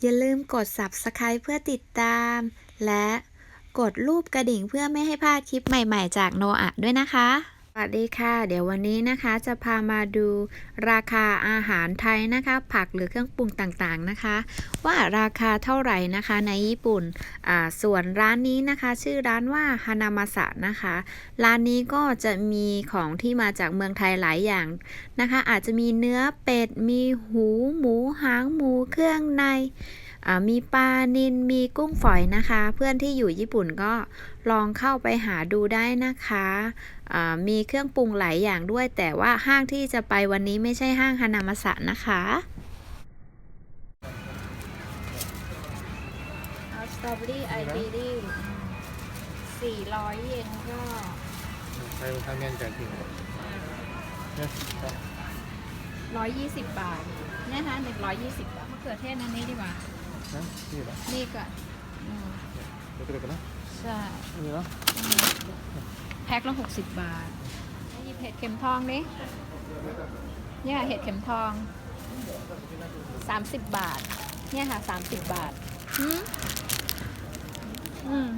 อย่าลืมกด Subscribe เพื่อติดตาม และกดรูปกระดิ่งเพื่อไม่ให้พลาดคลิปใหม่ๆจากโนอะด้วยนะคะ วัสดีค่ะ เดี๋ยววันนี้นะคะจะพามาดูราคาอาหารไทยนะคะ ผักหรือเครื่องปรุงต่างๆนะคะ ว่าราคาเท่าไหร่นะคะในญี่ปุ่นอ่าส่วนร้านนี้นะคะ ชื่อร้านว่าฮานามาสะนะคะ ร้านนี้ก็จะมีของที่มาจากเมืองไทยหลายอย่างนะคะ อาจจะมีเนื้อเป็ดมีหูหมูหางหมูเครื่องใน มีปลานิลมีกุ้งฝอยนะคะ เพื่อนที่อยู่ญี่ปุ่นก็ลองเข้าไปหาดูได้นะคะอ่ามีเครื่องปรุงหลายอย่างด้วย แต่ว่าห้างที่จะไปวันนี้ไม่ใช่ห้างฮานามาสะนะคะเอาสตรอเบอรี่ไอเบอรี่สี่ร้อยเยนก็ใช้ทางเงินจากที่ไหนเนี่ยร้อยยี่สิบบาทเนี่ยนะคะหนึ่งร้อยยี่สิบบาทมะเขือเทศอันนี้ดีกว่า นะนี่เหรอนี่ก่อนอืมเดี๋ยวไปดูกันนะใช่นี่เนาะแพ็คละหกสิบบาทหยิบเห็ดเข็มทองดิเนี่ยเห็ดเข็มทองสามสิบบาท เนี่ยค่ะสามสิบบาทอืมอืม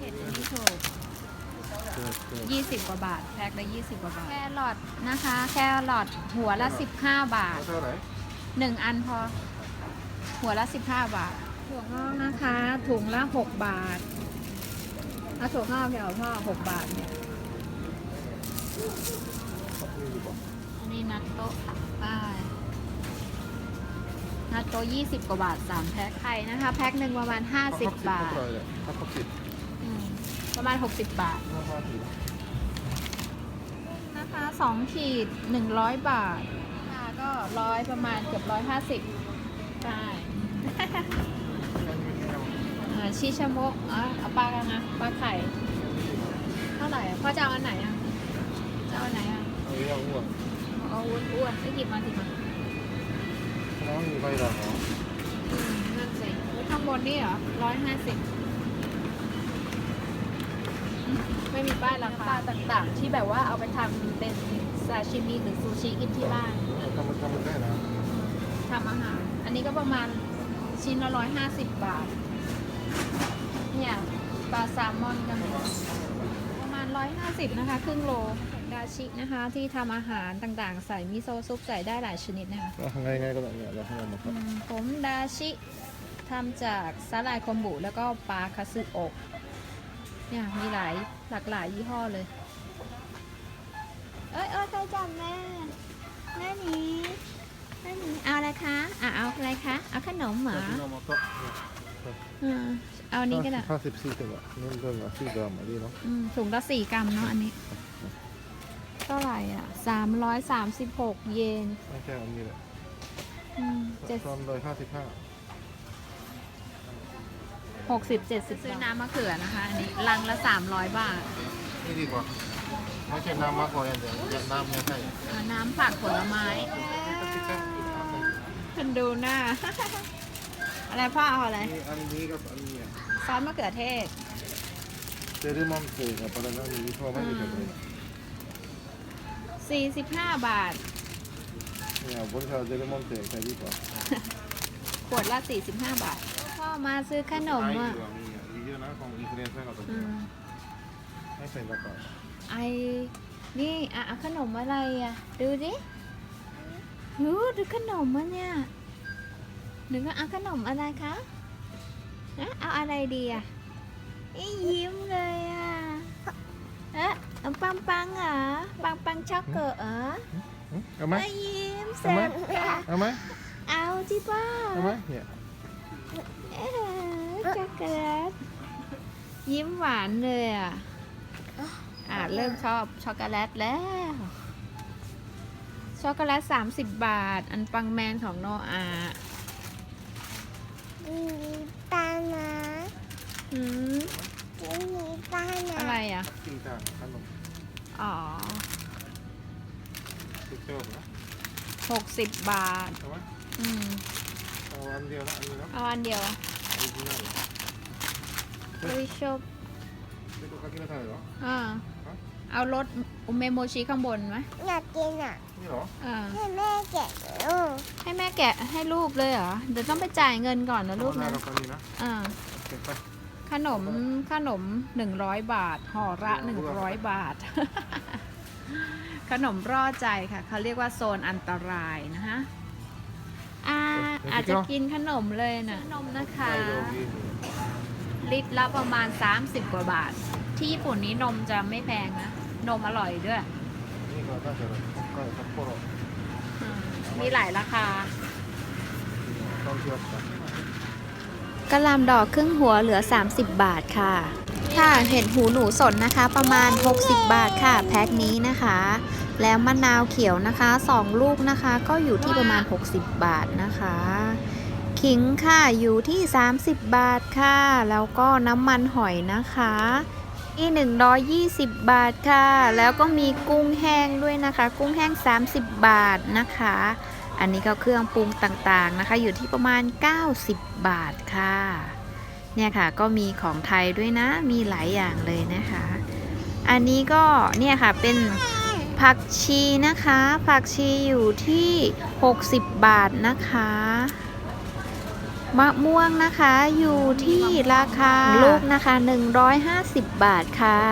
เห็ดอันนี้ถูก เกิดเกิดยี่สิบกว่าบาท แพ็คละยี่สิบกว่าบาท แครอทนะคะ แครอทหัวละสิบห้าบาท เท่าไหร่หนึ่งอันพอ หัวละสิบห้าบาท ถั่วงอกนะคะ ถุงละหกบาทเอาถั่วงอกเพียวพ่อหกบาทเนี่ย นี่ดีกว่าอันนี้นัตโตะป้ายนัตโตยี่สิบกว่าบาทสามแพ็คไข่นะคะ แพ็คหนึ่งประมาณห้าสิบบาท เท่าไหร่เลยถ้าเขาสิบอืม ประมาณหกสิบบาทห้าห้าสิบนะคะสองขีดหนึ่งร้อยบาทค่ะก็ร้อยประมาณเกือบร้อยห้าสิบใช่เอ่อชิชาโมกอะเอาปลากันนะปลาไข่ เท่าไหร่อะพ่อจะเอาอันไหนอะจะเอาอันไหนอะ เอาเรื่องอ้วนเอาอ้วนอ้วนๆไม่หยิบมาสิมา น้องมีใบดอกเหรออืมนั่นสิข้างบนนี่เหรอร้อยห้าสิบ ไม่มีป้ายราคาต่างๆ ที่แบบว่าเอาไปทำเป็นซาชิมิหรือซูชิกินที่บ้านทำมันทำมันได้นะทำอาหาร อันนี้ก็ประมาณชิ้นละร้อยห้าสิบบาท เนี่ยปลาแซลมอนก็มีประมาณร้อยห้าสิบนะคะ ครึ่งโลดาชินะคะที่ทำอาหารต่างๆ ใส่มิโซะซุปใส่ได้หลายชนิดนะคะง่ายง่ายๆก็แบบเนี้ยเราให้มันมาคอืรับมผมดาชิทำจากสาหร่ายคอมบุแล้วก็ปลาคาสึโอก เนี่ยมีหลายหลากหลายยี่ห้อเลย เอ้ยเอ้ยใครจับแม่ แม่หนี้แม่หนี้เอาอะไรคะอะเอาอะไรคะ เอาขนมเหรอที่เรามาก็อืมเอาอันนี้ก็ได้ห้าสิบสี่ตัวนี่เดินมาสี่กรัมอะดีเนาะอืมถุงละสี่กรัมเนาะอันนี้ เท่าไหร่อะสามร้อยสามสิบหกเยนไม่ใช่อันนี้แหละอืมเจ็ดตอนร้อย ห้าสิบห้าหกสิบเจ็ดสิบซื้อน้ำมะเขือนะคะ อันนี้ลังละสามร้อยบาท นี่ดีกว่าไม่ใช่น้ำมากกว่าอย่างเดียวอย่างน้ำไม่ใช่เอาน้ำผักผลไม้คุณดูหน้า อะไรพ่อเอาอะไรนี่อันนี้กับอันนี้อะซอสมะเขือเทศเจอรี่มอนเตะกับปลาหน้านี้พอไม่มีกันเลย45บาท เนี่ยบนเขาเจอรี่มอนเตะใช่ดีกว่าขวดละ45บาทพ่อ มาซื้อขนมอะไมีอะมีเยอะนะของอินฟลูเอนเซอร์เราตัวอืนี้มไม่ใส่กระเป๋าไอนี่อะเอาขนมอะไรอะ ดูดิหูดูขนมมันเนี่ยหนูก็เอาขนมอะไรคะฮะเอาอะไรดีอะอียิ้มเลยอะ เอ๊ะเอาปังปังเหรอปังปังช็อกเกอร์เหรอเอาไหมเอ้ยยิ้มเอาเสร็ไหมจค่ะเอาไหมเอาที่ป้าเอาไหมเนี่ยเอ๊ะ ช็อกโกแลตยิ้มหวานเลยอะ อะเริ่มชอบช็อกโกแลตแล้ว ช็อกโกแลต30บาท อันปังแมนของโนอามีตานะอืมมีตานะอะไรอะกินจานขนมอ๋อติ๊กเกอร์นะ60บาท ดียวนะอันนี้นะเอาอันเดียวออริจินัลอุ้ยชอบเด็กก็กินได้เทาไร่หรอ อ่าเอารถอุเมโมชิข้างบนไหมอยากกินอะนี่เหรออ่าให้แม่แกะลูกให้แม่แกะให้ลูกเลยเหรอ เดี๋ยวต้องไปจ่ายเงินก่อนนะลูกนะน้าเราก็นี่นะอ่าโอเคไปขนมขนม100บาทห่อละ100บาท ขนมร่อใจค่ะ เขาเรียกว่าโซนอันตรายนะคะ อาจจะกินขนมเลยนะขนมนะคะ ลิตรละประมาณ 30 กว่าบาท ที่ญี่ปุ่นนี้นมจะไม่แพงนะ นมอร่อยด้วย มีหลายราคากระลำดอกครึ่งหัวเหลือ 30 บาทค่ะ ค่ะเห็ดหูหนูสนนะคะ ประมาณ 60 บาทค่ะ แพ็คนี้นะคะ แล้วมะนาวเขียวนะคะ 2 ลูกนะคะ ก็อยู่ที่ประมาณ 60 บาทนะคะ ขิงค่ะอยู่ที่ 30 บาทค่ะ แล้วก็น้ำมันหอยนะคะที่120 บาทค่ะ แล้วก็มีกุ้งแห้งด้วยนะคะ กุ้งแห้ง 30 บาทนะคะ อันนี้ก็เครื่องปรุงต่างๆนะคะ อยู่ที่ประมาณ 90 บาทค่ะ เนี่ยค่ะก็มีของไทยด้วยนะ มีหลายอย่างเลยนะคะ อันนี้ก็เนี่ยค่ะเป็น ผักชีนะคะ ผักชีอยู่ที่ 60 บาทนะคะ มะม่วงนะคะอยู่ที่ราคาลูกนะคะ 150 บาทค่ะ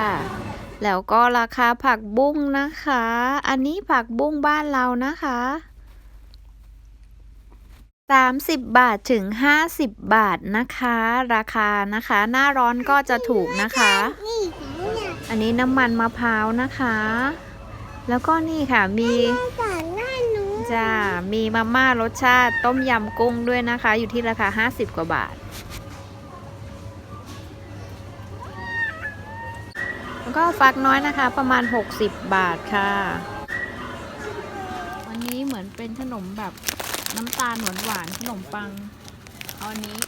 แล้วก็ราคาผักบุ้งนะคะ อันนี้ผักบุ้งบ้านเรานะคะ30 บาทถึง 50 บาทนะคะ ราคานะคะ หน้าร้อนก็จะถูกนะคะนี่เนี่ยอันนี้น้ำมันมะพร้าวนะคะ แล้วก็นี่ค่ะมีสอนหน้าหนูจ้ามีมาม่ารสชาติต้มยำกุ้งด้วยนะคะ อยู่ที่ราคา 50 กว่าบาท แล้วก็ฟักน้อยนะคะประมาณ 60 บาทค่ะอันนี้เหมือนเป็นขนมแบบน้ำตาลหวานหวานๆขนมปังเอาอันนี้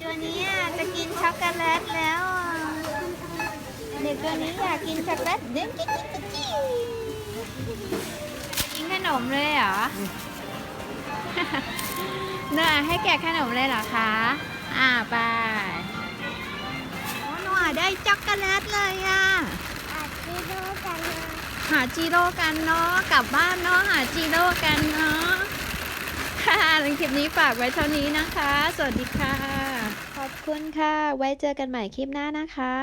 ตัวนี้จะกินช็อกโกแลตแล้วอะเด็กตัวนี้อยากกินช็อกโกแลตเด็กกิ๊กกิ๊ก กิ๊กกิ๊กกินขนมเลยเหรอเน่ะให้แกะขนมเลยเหรอคะ อ่าไปโอ้หนูได้ช็อกโกแลตเลยอะอาจจะดูกันนะหาจิโร่กันเนาะ กลับบ้านเนาะ หาจิโร่กันเนาะ ค่ะในคลิปนี้ฝากไว้เท่านี้นะคะ สวัสดีค่ะ ขอบคุณค่ะ ไว้เจอกันใหม่คลิปหน้านะคะ